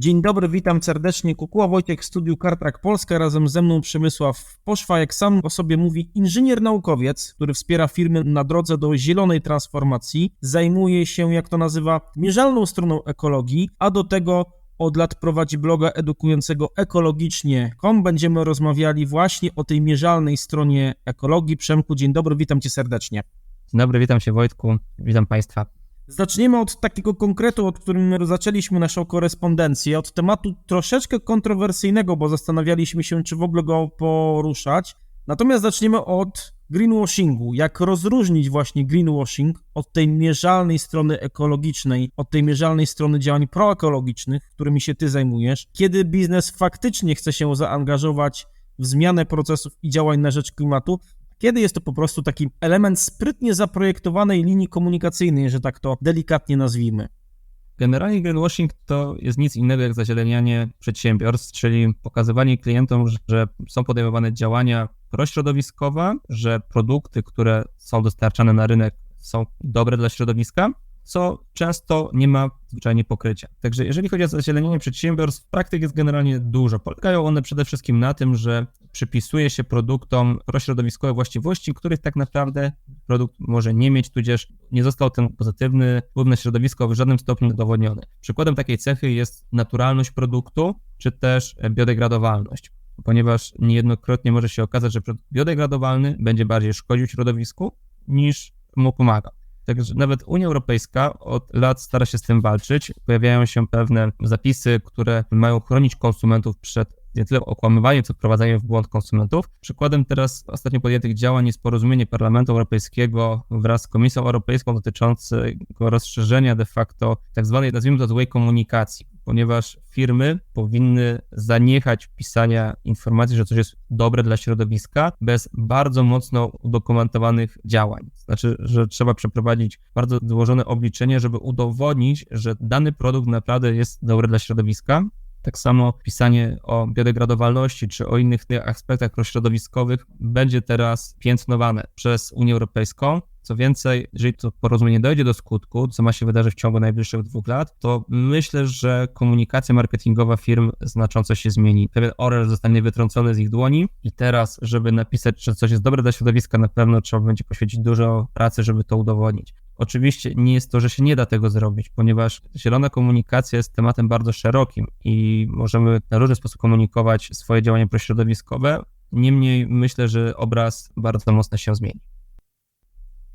Dzień dobry, witam serdecznie. Kukuła Wojtek, Studiu Kartrak Polska, razem ze mną Przemysław Poszwa, jak sam o sobie mówi, inżynier naukowiec, który wspiera firmy na drodze do zielonej transformacji, zajmuje się, jak to nazywa, mierzalną stroną ekologii, a do tego od lat prowadzi bloga edukującego ekologicznie.com. Będziemy rozmawiali właśnie o tej mierzalnej stronie ekologii. Przemku, dzień dobry, witam cię serdecznie. Dzień dobry, witam się Wojtku, witam Państwa. Zaczniemy od takiego konkretu, od którym zaczęliśmy naszą korespondencję, od tematu troszeczkę kontrowersyjnego, bo zastanawialiśmy się, czy w ogóle go poruszać. Natomiast zaczniemy od greenwashingu. Jak rozróżnić właśnie greenwashing od tej mierzalnej strony ekologicznej, od tej mierzalnej strony działań proekologicznych, którymi się ty zajmujesz, kiedy biznes faktycznie chce się zaangażować w zmianę procesów i działań na rzecz klimatu, kiedy jest to po prostu taki element sprytnie zaprojektowanej linii komunikacyjnej, że tak to delikatnie nazwijmy. Generalnie greenwashing to jest nic innego jak zazielenianie przedsiębiorstw, czyli pokazywanie klientom, że są podejmowane działania prośrodowiskowe, że produkty, które są dostarczane na rynek są dobre dla środowiska, co często nie ma zwyczajnie pokrycia. Także jeżeli chodzi o zazielenienie przedsiębiorstw, praktyk jest generalnie dużo. Polegają one przede wszystkim na tym, że przypisuje się produktom prośrodowiskowe właściwości, których tak naprawdę produkt może nie mieć, tudzież nie został ten pozytywny wpływ na środowisko w żadnym stopniu udowodniony. Przykładem takiej cechy jest naturalność produktu, czy też biodegradowalność ponieważ niejednokrotnie może się okazać, że produkt biodegradowalny będzie bardziej szkodził środowisku niż mu pomagał. Także nawet Unia Europejska od lat stara się z tym walczyć. Pojawiają się pewne zapisy, które mają chronić konsumentów przed nie tyle okłamywaniem, co wprowadzaniem w błąd konsumentów. Przykładem teraz ostatnio podjętych działań jest porozumienie Parlamentu Europejskiego wraz z Komisją Europejską dotyczącego rozszerzenia de facto tak zwanej, nazwijmy to złej komunikacji, ponieważ firmy powinny zaniechać pisania informacji, że coś jest dobre dla środowiska bez bardzo mocno udokumentowanych działań. Znaczy, że trzeba przeprowadzić bardzo złożone obliczenie, żeby udowodnić, że dany produkt naprawdę jest dobry dla środowiska, tak samo pisanie o biodegradowalności czy o innych aspektach środowiskowych będzie teraz piętnowane przez Unię Europejską. Co więcej, jeżeli to porozumienie dojdzie do skutku, co ma się wydarzyć w ciągu najbliższych dwóch lat, to myślę, że komunikacja marketingowa firm znacząco się zmieni. Pewien oręż zostanie wytrącony z ich dłoni i teraz, żeby napisać, że coś jest dobre dla środowiska, na pewno trzeba będzie poświęcić dużo pracy, żeby to udowodnić. Oczywiście nie jest to, że się nie da tego zrobić, ponieważ zielona komunikacja jest tematem bardzo szerokim i możemy na różny sposób komunikować swoje działania prośrodowiskowe. Niemniej myślę, że obraz bardzo mocno się zmieni.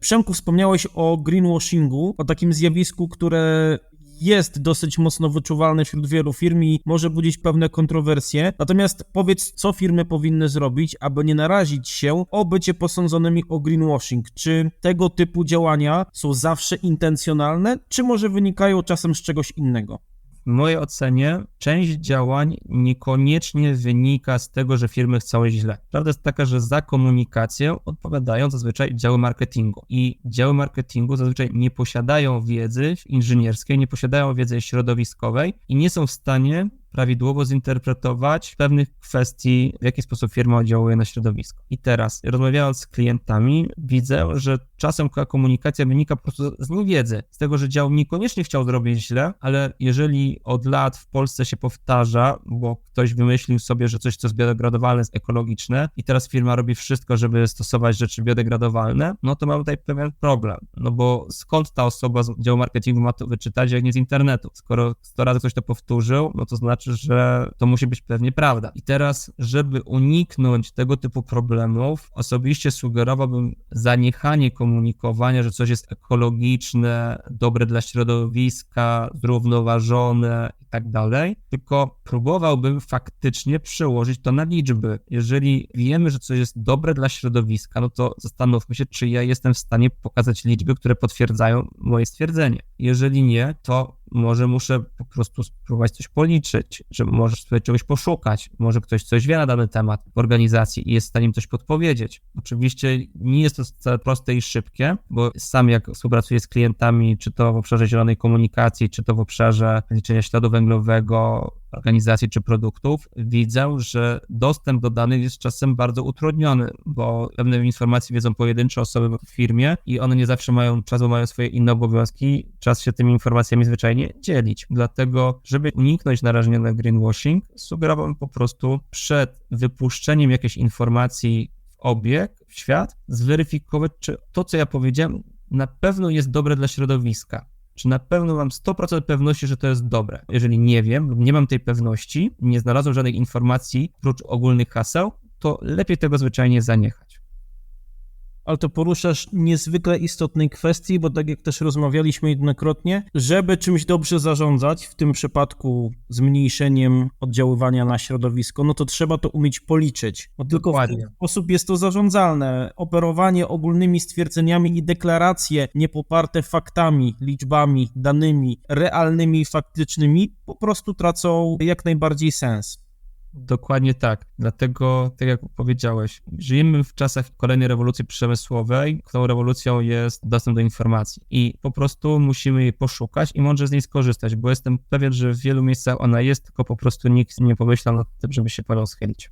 Przemku, wspomniałeś o greenwashingu, o takim zjawisku, które jest dosyć mocno wyczuwalne wśród wielu firm i może budzić pewne kontrowersje. Natomiast powiedz, co firmy powinny zrobić, aby nie narazić się o bycie posądzonymi o greenwashing. Czy tego typu działania są zawsze intencjonalne, czy może wynikają czasem z czegoś innego? W mojej ocenie część działań niekoniecznie wynika z tego, że firmy chcą źle. Prawda jest taka, że za komunikację odpowiadają zazwyczaj działy marketingu i działy marketingu zazwyczaj nie posiadają wiedzy inżynierskiej, nie posiadają wiedzy środowiskowej i nie są w stanie prawidłowo zinterpretować pewnych kwestii, w jaki sposób firma oddziałuje na środowisko. I teraz, rozmawiając z klientami, widzę, że czasem komunikacja wynika po prostu z niewiedzy, z tego, że dział niekoniecznie chciał zrobić źle, ale jeżeli od lat w Polsce się powtarza, bo ktoś wymyślił sobie, że coś, co jest biodegradowalne, jest ekologiczne i teraz firma robi wszystko, żeby stosować rzeczy biodegradowalne, no to mamy tutaj pewien problem, no bo skąd ta osoba z działu marketingu ma to wyczytać, jak nie z internetu? Skoro 100 razy ktoś to powtórzył, no to znaczy, że to musi być pewnie prawda. I teraz, żeby uniknąć tego typu problemów, osobiście sugerowałbym zaniechanie komunikowania, że coś jest ekologiczne, dobre dla środowiska, zrównoważone i tak dalej, tylko próbowałbym faktycznie przełożyć to na liczby. Jeżeli wiemy, że coś jest dobre dla środowiska, no to zastanówmy się, czy ja jestem w stanie pokazać liczby, które potwierdzają moje stwierdzenie. Jeżeli nie, to może muszę po prostu spróbować coś policzyć, że możesz sobie czegoś poszukać, może ktoś coś wie na dany temat w organizacji i jest w stanie im coś podpowiedzieć. Oczywiście nie jest to wcale proste i szybkie, bo sam jak współpracuję z klientami, czy to w obszarze zielonej komunikacji, czy to w obszarze liczenia śladu węglowego, organizacji czy produktów, widzę, że dostęp do danych jest czasem bardzo utrudniony, bo pewne informacje wiedzą pojedyncze osoby w firmie i one nie zawsze mają czas, bo mają swoje inne obowiązki, czas się tymi informacjami zwyczajnie dzielić. Dlatego, żeby uniknąć narażenia na greenwashing, sugerowałbym po prostu przed wypuszczeniem jakiejś informacji w obieg, w świat, zweryfikować, czy to, co ja powiedziałem, na pewno jest dobre dla środowiska. Czy na pewno mam 100% pewności, że to jest dobre? Jeżeli nie wiem lub nie mam tej pewności, nie znalazłem żadnych informacji prócz ogólnych haseł, to lepiej tego zwyczajnie zaniechać. Ale to poruszasz niezwykle istotnej kwestii, bo tak jak też rozmawialiśmy jednokrotnie, żeby czymś dobrze zarządzać, w tym przypadku zmniejszeniem oddziaływania na środowisko, no to trzeba to umieć policzyć, bo tylko w Dokładnie. ten sposób jest to zarządzalne. Operowanie ogólnymi stwierdzeniami i deklaracje niepoparte faktami, liczbami, danymi, realnymi, faktycznymi, po prostu tracą jak najbardziej sens. Dokładnie tak. Dlatego, tak jak powiedziałeś, żyjemy w czasach kolejnej rewolucji przemysłowej. Tą rewolucją jest dostęp do informacji i po prostu musimy jej poszukać i mądrze z niej skorzystać, bo jestem pewien, że w wielu miejscach ona jest, tylko po prostu nikt nie pomyślał nad tym, żeby się po nią schylić.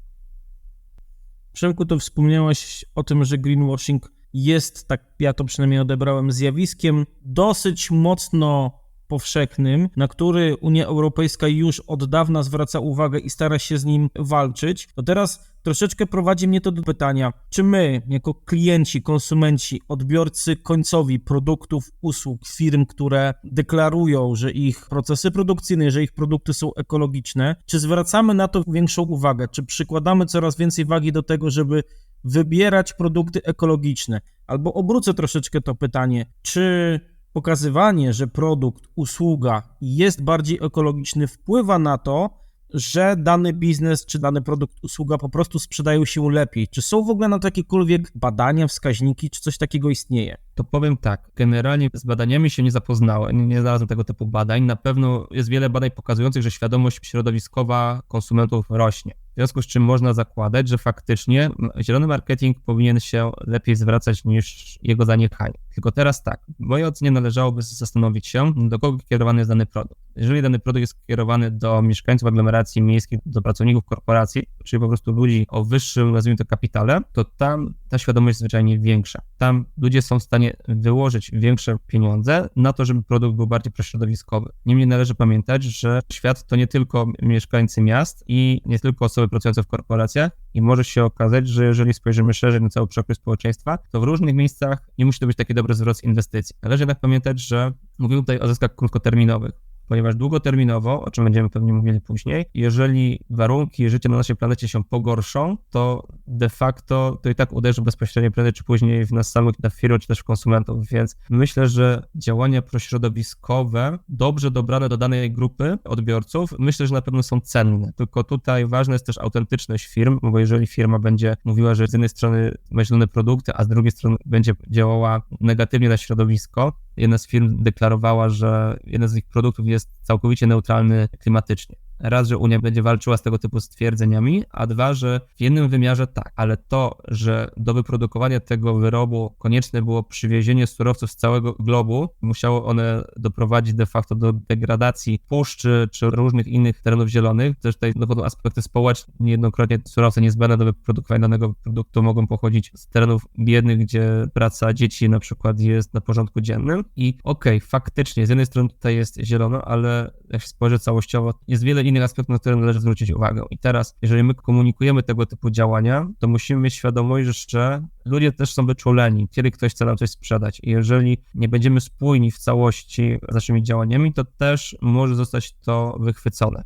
Przemku, to wspomniałeś o tym, że greenwashing jest, tak ja to przynajmniej odebrałem, zjawiskiem dosyć mocno powszechnym, na który Unia Europejska już od dawna zwraca uwagę i stara się z nim walczyć. To teraz troszeczkę prowadzi mnie to do pytania, czy my, jako klienci, konsumenci, odbiorcy końcowi produktów, usług, firm, które deklarują, że ich procesy produkcyjne, że ich produkty są ekologiczne, czy zwracamy na to większą uwagę, czy przykładamy coraz więcej wagi do tego, żeby wybierać produkty ekologiczne? Albo obrócę troszeczkę to pytanie, czy pokazywanie, że produkt, usługa jest bardziej ekologiczny, wpływa na to, że dany biznes czy dany produkt, usługa po prostu sprzedają się lepiej. Czy są w ogóle na to jakiekolwiek badania, wskaźniki, czy coś takiego istnieje? To powiem tak, generalnie z badaniami się nie zapoznałem, nie, znalazłem tego typu badań. Na pewno jest wiele badań pokazujących, że świadomość środowiskowa konsumentów rośnie. W związku z czym można zakładać, że faktycznie zielony marketing powinien się lepiej zwracać niż jego zaniechanie. Tylko teraz tak, w mojej ocenie należałoby zastanowić się, do kogo kierowany jest dany produkt. Jeżeli dany produkt jest kierowany do mieszkańców aglomeracji miejskich, do pracowników korporacji, czyli po prostu ludzi o wyższym, nazwijmy to, kapitale, to tam ta świadomość jest zwyczajnie większa. Tam ludzie są w stanie wyłożyć większe pieniądze na to, żeby produkt był bardziej prośrodowiskowy. Niemniej należy pamiętać, że świat to nie tylko mieszkańcy miast i nie tylko osoby pracujące w korporacjach i może się okazać, że jeżeli spojrzymy szerzej na cały przekrój społeczeństwa, to w różnych miejscach nie musi to być taki dobry wzrost inwestycji. Należy jednak pamiętać, że mówimy tutaj o zyskach krótkoterminowych ponieważ długoterminowo, o czym będziemy pewnie mówili później, jeżeli warunki życia na naszej planecie się pogorszą, to de facto to i tak uderzy bezpośrednio prędzej czy później w nas samych, na firmę, czy też w konsumentów, więc myślę, że działania prośrodowiskowe, dobrze dobrane do danej grupy odbiorców, myślę, że na pewno są cenne, tylko tutaj ważna jest też autentyczność firm, bo jeżeli firma będzie mówiła, że z jednej strony ma zielone produkty, a z drugiej strony będzie działała negatywnie na środowisko, jedna z firm deklarowała, że jeden z ich produktów jest całkowicie neutralny klimatycznie. Raz, że Unia będzie walczyła z tego typu stwierdzeniami, a dwa, że w jednym wymiarze tak, ale to, że do wyprodukowania tego wyrobu konieczne było przywiezienie surowców z całego globu, musiało one doprowadzić de facto do degradacji puszczy czy różnych innych terenów zielonych. Też tutaj dochodzą aspekty społeczne. Niejednokrotnie surowce niezbędne do wyprodukowania danego produktu mogą pochodzić z terenów biednych, gdzie praca dzieci na przykład jest na porządku dziennym. I okej, okay, faktycznie, z jednej strony tutaj jest zielono, ale jak się spojrzy całościowo, jest wiele innych aspektów, na które należy zwrócić uwagę. I teraz, jeżeli my komunikujemy tego typu działania, to musimy mieć świadomość, że ludzie też są wyczuleni, kiedy ktoś chce nam coś sprzedać. I jeżeli nie będziemy spójni w całości z naszymi działaniami, to też może zostać to wychwycone.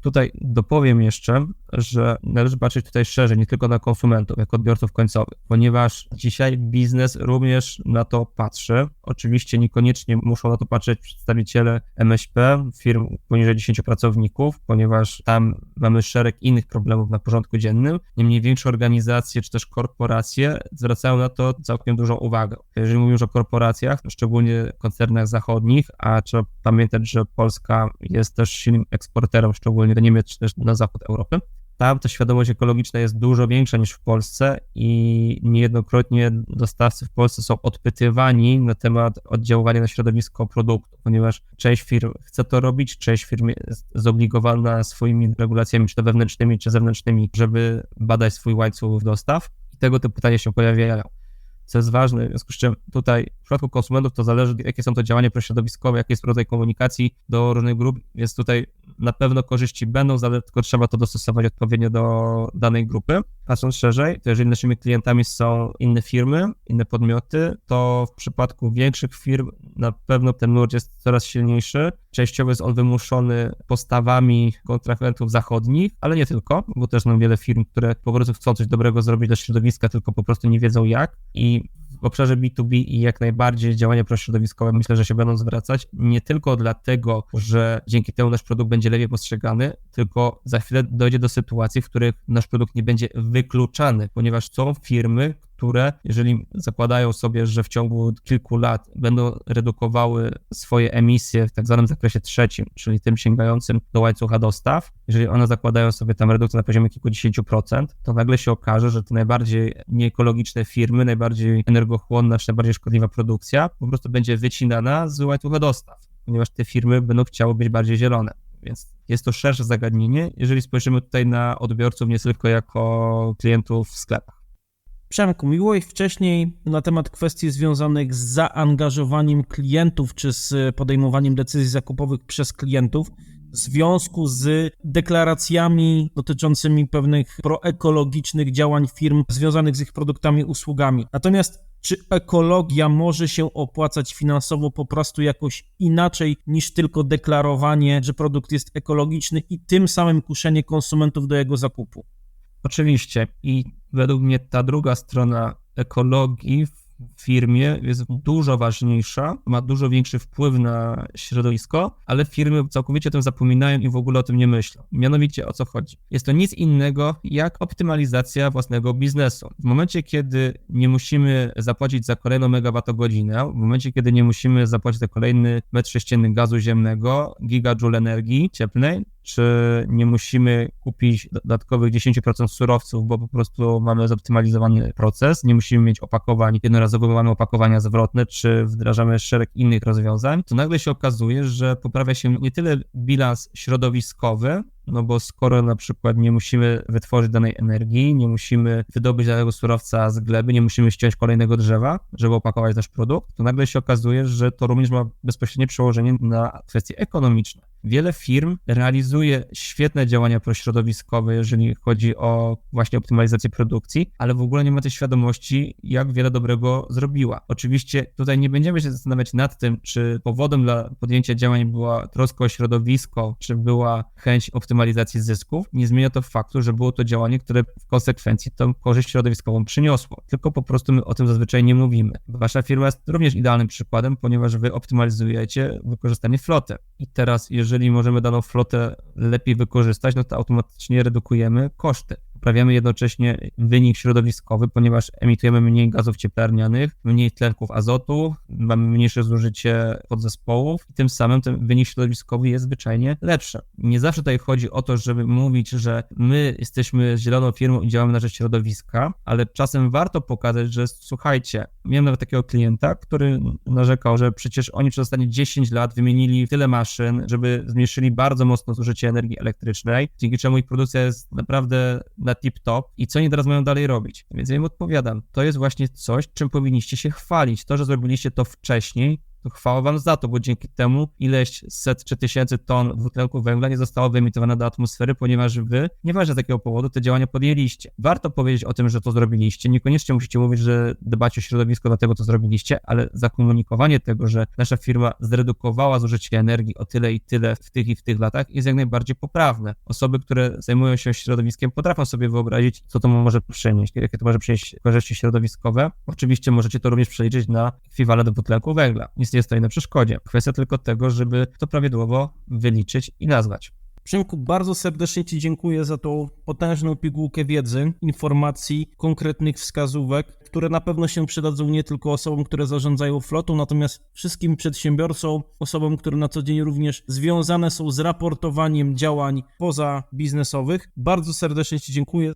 Tutaj dopowiem jeszcze, że należy patrzeć tutaj szerzej, nie tylko na konsumentów, jako odbiorców końcowych, ponieważ dzisiaj biznes również na to patrzy. Oczywiście niekoniecznie muszą na to patrzeć przedstawiciele MŚP, firm poniżej 10 pracowników, ponieważ tam mamy szereg innych problemów na porządku dziennym. Niemniej większe organizacje czy też korporacje zwracają na to całkiem dużą uwagę. Jeżeli mówimy już o korporacjach, szczególnie koncernach zachodnich, a trzeba pamiętać, że Polska jest też silnym eksporterem, szczególnie do Niemiec czy też na zachód Europy, tam ta świadomość ekologiczna jest dużo większa niż w Polsce i niejednokrotnie dostawcy w Polsce są odpytywani na temat oddziaływania na środowisko produktu, ponieważ część firm chce to robić, część firm jest zobligowana swoimi regulacjami, czy to wewnętrznymi, czy zewnętrznymi, żeby badać swój łańcuch dostaw. I tego typu pytania się pojawiają co jest ważne, w związku z czym tutaj w przypadku konsumentów to zależy, jakie są to działania prośrodowiskowe, jaki jest rodzaj komunikacji do różnych grup, więc tutaj na pewno korzyści będą, tylko trzeba to dostosować odpowiednio do danej grupy. Patrząc szerzej, to jeżeli naszymi klientami są inne firmy, inne podmioty, to w przypadku większych firm na pewno ten nurt jest coraz silniejszy. Częściowo jest on wymuszony postawami kontrahentów zachodnich, ale nie tylko, bo też mam wiele firm, które po prostu chcą coś dobrego zrobić dla środowiska, tylko po prostu nie wiedzą jak. I w obszarze B2B i jak najbardziej działania prośrodowiskowe myślę, że się będą zwracać. Nie tylko dlatego, że dzięki temu nasz produkt będzie lepiej postrzegany, tylko za chwilę dojdzie do sytuacji, w których nasz produkt nie będzie wykluczany, ponieważ są firmy, które, jeżeli zakładają sobie, że w ciągu kilku lat będą redukowały swoje emisje w tak zwanym zakresie trzecim, czyli tym sięgającym do łańcucha dostaw, jeżeli one zakładają sobie tam redukcję na poziomie kilkudziesięciu procent, to nagle się okaże, że te najbardziej nieekologiczne firmy, najbardziej energochłonna, czy najbardziej szkodliwa produkcja po prostu będzie wycinana z łańcucha dostaw, ponieważ te firmy będą chciały być bardziej zielone. Więc jest to szersze zagadnienie, jeżeli spojrzymy tutaj na odbiorców nie tylko jako klientów w sklepach. Przemku, mówiłeś wcześniej na temat kwestii związanych z zaangażowaniem klientów czy z podejmowaniem decyzji zakupowych przez klientów w związku z deklaracjami dotyczącymi pewnych proekologicznych działań firm związanych z ich produktami i usługami. Natomiast czy ekologia może się opłacać finansowo po prostu jakoś inaczej niż tylko deklarowanie, że produkt jest ekologiczny i tym samym kuszenie konsumentów do jego zakupu? Oczywiście. I według mnie ta druga strona ekologii w firmie jest dużo ważniejsza, ma dużo większy wpływ na środowisko, ale firmy całkowicie o tym zapominają i w ogóle o tym nie myślą. Mianowicie o co chodzi? Jest to nic innego jak optymalizacja własnego biznesu. W momencie, kiedy nie musimy zapłacić za kolejną megawattogodzinę, w momencie, kiedy nie musimy zapłacić za kolejny metr sześcienny gazu ziemnego, gigajoule energii cieplnej, czy nie musimy kupić dodatkowych 10% surowców, bo po prostu mamy zoptymalizowany proces, nie musimy mieć opakowań jednorazowych, mamy opakowania zwrotne, czy wdrażamy szereg innych rozwiązań, to nagle się okazuje, że poprawia się nie tyle bilans środowiskowy, no bo skoro na przykład nie musimy wytworzyć danej energii, nie musimy wydobyć danego surowca z gleby, nie musimy ściąć kolejnego drzewa, żeby opakować nasz produkt, to nagle się okazuje, że to również ma bezpośrednie przełożenie na kwestie ekonomiczne. Wiele firm realizuje świetne działania prośrodowiskowe, jeżeli chodzi o właśnie optymalizację produkcji, ale w ogóle nie ma tej świadomości, jak wiele dobrego zrobiła. Oczywiście tutaj nie będziemy się zastanawiać nad tym, czy powodem dla podjęcia działań była troska o środowisko, czy była chęć optymalizacji zysków. Nie zmienia to faktu, że było to działanie, które w konsekwencji tą korzyść środowiskową przyniosło. Tylko po prostu my o tym zazwyczaj nie mówimy. Wasza firma jest również idealnym przykładem, ponieważ wy optymalizujecie wykorzystanie floty. I teraz, jeżeli możemy daną flotę lepiej wykorzystać, no to automatycznie redukujemy koszty. Poprawiamy jednocześnie wynik środowiskowy, ponieważ emitujemy mniej gazów cieplarnianych, mniej tlenków azotu, mamy mniejsze zużycie podzespołów i tym samym ten wynik środowiskowy jest zwyczajnie lepszy. Nie zawsze tutaj chodzi o to, żeby mówić, że my jesteśmy zieloną firmą i działamy na rzecz środowiska, ale czasem warto pokazać, że słuchajcie, miałem nawet takiego klienta, który narzekał, że przecież oni przez ostatnie 10 lat wymienili tyle maszyn, żeby zmniejszyli bardzo mocno zużycie energii elektrycznej, dzięki czemu ich produkcja jest naprawdę na tip-top i co oni teraz mają dalej robić. Więc ja im odpowiadam, to jest właśnie coś, czym powinniście się chwalić. To, że zrobiliście to wcześniej, to chwała wam za to, bo dzięki temu ileś set czy tysięcy ton dwutlenku węgla nie zostało wyemitowane do atmosfery, ponieważ wy, nieważne z jakiego powodu, te działania podjęliście. Warto powiedzieć o tym, że to zrobiliście. Niekoniecznie musicie mówić, że dbacie o środowisko, dlatego to zrobiliście, ale zakomunikowanie tego, że nasza firma zredukowała zużycie energii o tyle i tyle w tych i w tych latach jest jak najbardziej poprawne. Osoby, które zajmują się środowiskiem, potrafią sobie wyobrazić, co to może przynieść, jakie to może przynieść korzyści środowiskowe. Oczywiście możecie to również przeliczyć na ekwiwalent dwutlenku węgla. Nic nie stoi na przeszkodzie. Kwestia tylko tego, żeby to prawidłowo wyliczyć i nazwać. Przemku, bardzo serdecznie Ci dziękuję za tą potężną pigułkę wiedzy, informacji, konkretnych wskazówek, które na pewno się przydadzą nie tylko osobom, które zarządzają flotą, natomiast wszystkim przedsiębiorcom, osobom, które na co dzień również związane są z raportowaniem działań poza biznesowych. Bardzo serdecznie Ci dziękuję.